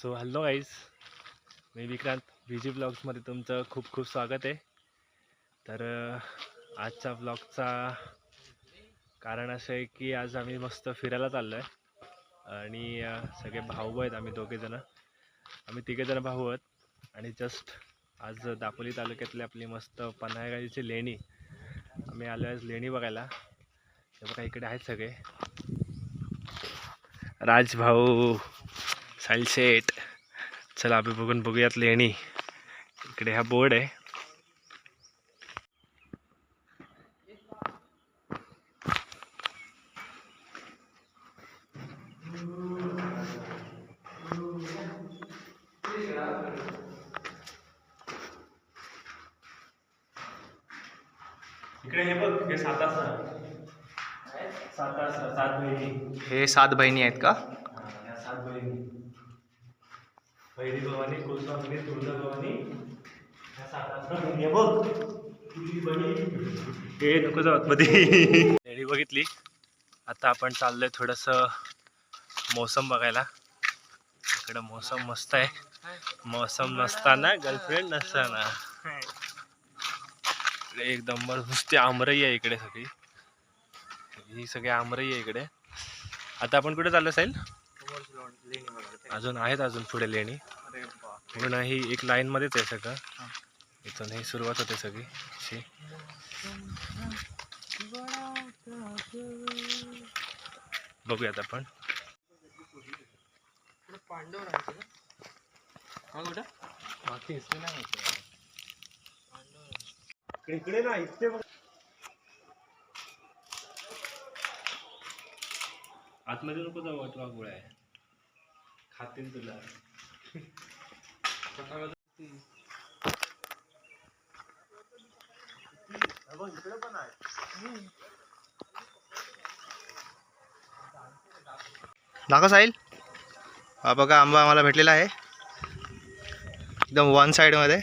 So hello guys मी विक्रांत. व्हिजी ब्लॉग्समध्ये तुमचं खूप खूप स्वागत आहे. तर आजच्या ब्लॉगचा कारण असं आहे की आज आम्ही मस्त फिरायला चाललो आहे आणि सगळे भाऊ आहेत आम्ही दोघेजणं आम्ही तिघेजणं भाऊ आहोत. आणि जस्ट आज दापोली तालुक्यातली आपली मस्त पन्हाळगाईची लेणी. आम्ही आलो आज लेणी बघायला. हे बघा इकडे आहेत सगळे. राजभाऊ. सालशेट चला आपण बघून बघूयात लेणी. इकडे हा बोर्ड आहे. इकडे हे बघ हे सात सात सात बहिणी. हे सात बहिणी आहेत का? सात बहिणी. पहिली भवानी कोसवानी तुळजा भवानी बघ. हे नको जाऊ मध्ये बघितली. आता आपण चाललोय थोडस मोसम बघायला. इकडे मोसम मस्त आहे. मोसम नसताना गर्लफ्रेंड नसताना. इकडे एकदम नुसती आमरई आहे इकडे सगळी. ही सगळी आमरई आहे इकडे. आता आपण कुठे चाललो साईल अजून आहेत अजून पुढे लेणी. पूर्ण ही एक लाईन मध्येच आहे सगळं. इथून ही सुरुवात होते सगळी. अशी बघूयात आपण. इकडे ना. इथे आतमध्ये नको जाऊ वाटवा गोळ्या आहे खातील तुला. दाखव साहिल? हा बघा आंबा आम्हाला भेटलेला आहे. एकदम वन साईडमध्ये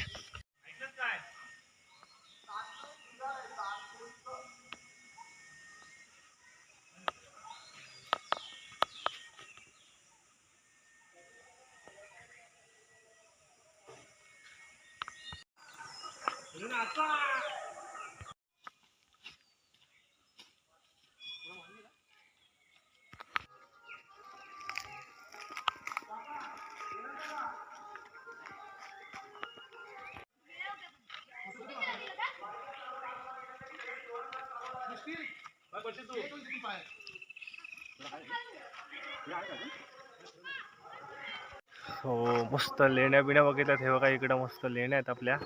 हो मस्त लेण्या बिण्या बघितल्यात. हे बघा इकडं मस्त लेण्या आहेत आपल्या.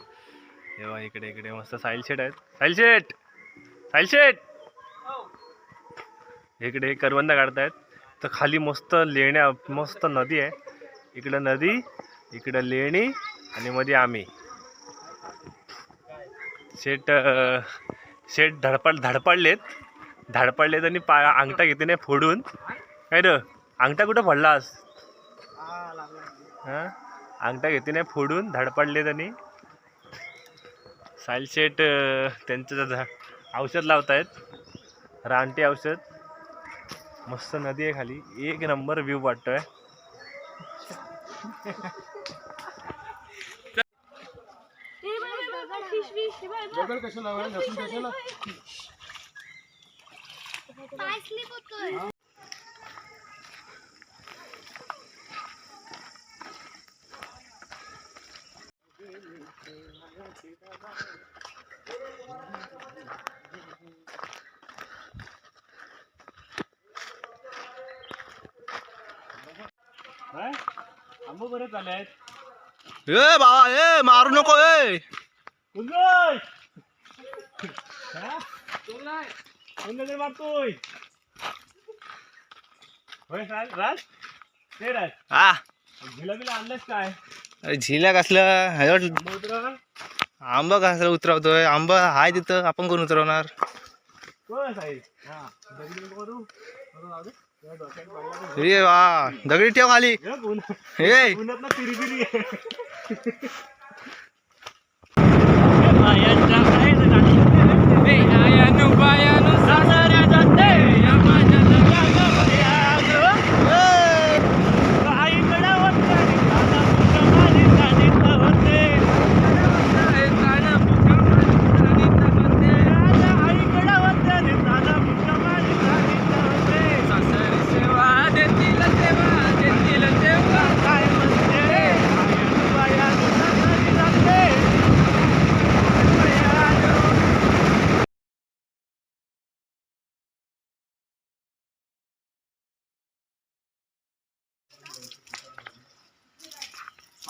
हे बघा इकडे इकडे मस्त साईल शेट आहेत. साईल शेट साईल शेट इकडे करवंद काढतायत. तर खाली मस्त लेण्या मस्त नदी आहे. इकडं नदी इकडं लेणी आणि मध्ये आम्ही. शेट शेट धडपड धडपडलेत. धडपडलेत आणि पा अंगठा घेते नाही फोडून. काय र? अंगठा कुठं पडलास हां अंगठा घेते नाही फोडून धडपडले त्यांनी सायलशेट त्यांचं झा- औषध लावतायत. रानटी औषध. मस्त नदी आहे खाली. एक नंबर व्ह्यू वाटतोय. आंबो ए बाबा ए मारू नको ए. कुंजय! कुंजय मारतोय. होय राज राज? ते राज. हा. झिला बिला काय? कसलं? समुद्र आंबा कसला उतरवतोय. आंबा हाय तिथं. आपण कोण उतरवणार? हा वा दगडी ठेव खाली. हे ऊन ए उन्हात ना तिरी तिरी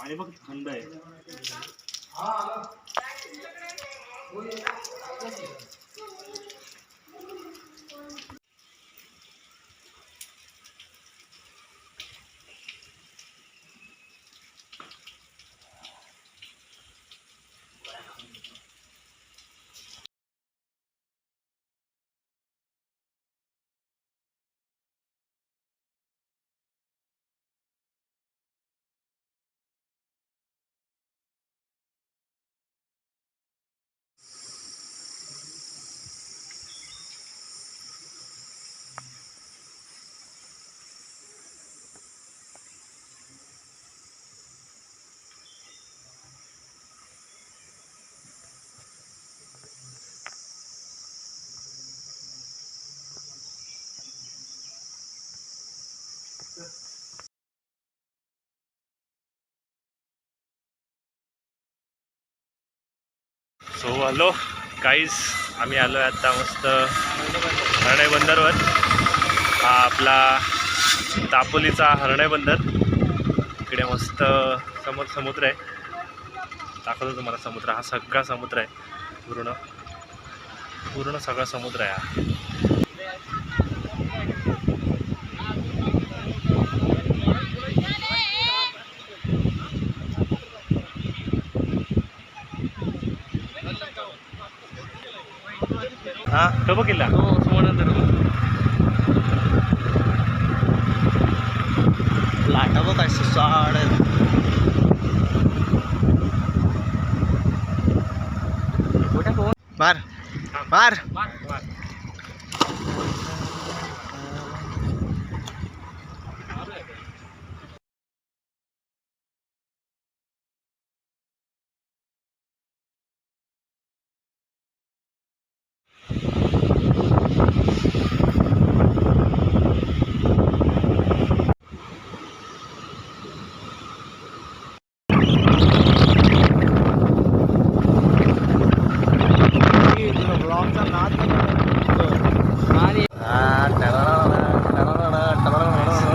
आणि बघ थंड आहे. सो हॅलो काहीच आम्ही आलो आहे आत्ता मस्त हरणे बंदरवर हा आपला दापोलीचा हरणे बंदर इकडे मस्त समोर समुद्र आहे. दाखवतो तुम्हाला समुद्र. हा सगळा समुद्र आहे. पूर्ण. पूर्ण सगळा समुद्र आहे हा. हा तो बघ किल्ला लाटा बघ काय साड मार मार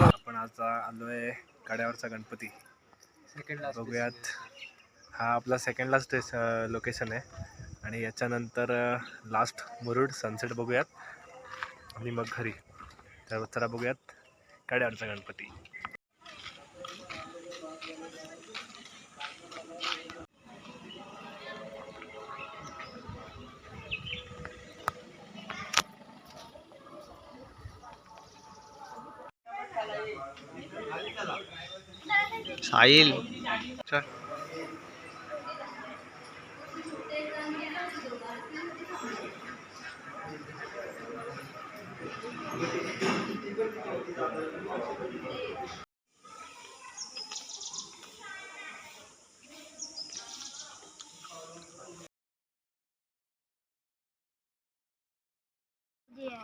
आपण आज आलोय कड्यावरचा गणपती. बघूयात. हा आपला सेकंड लास्ट लोकेशन आहे. आणि याच्यानंतर लास्ट मुरुड सनसेट बघूयात. आणि मग घरी. तर चला बघूयात. कड्यावरचा गणपती? সাহিল Yeah.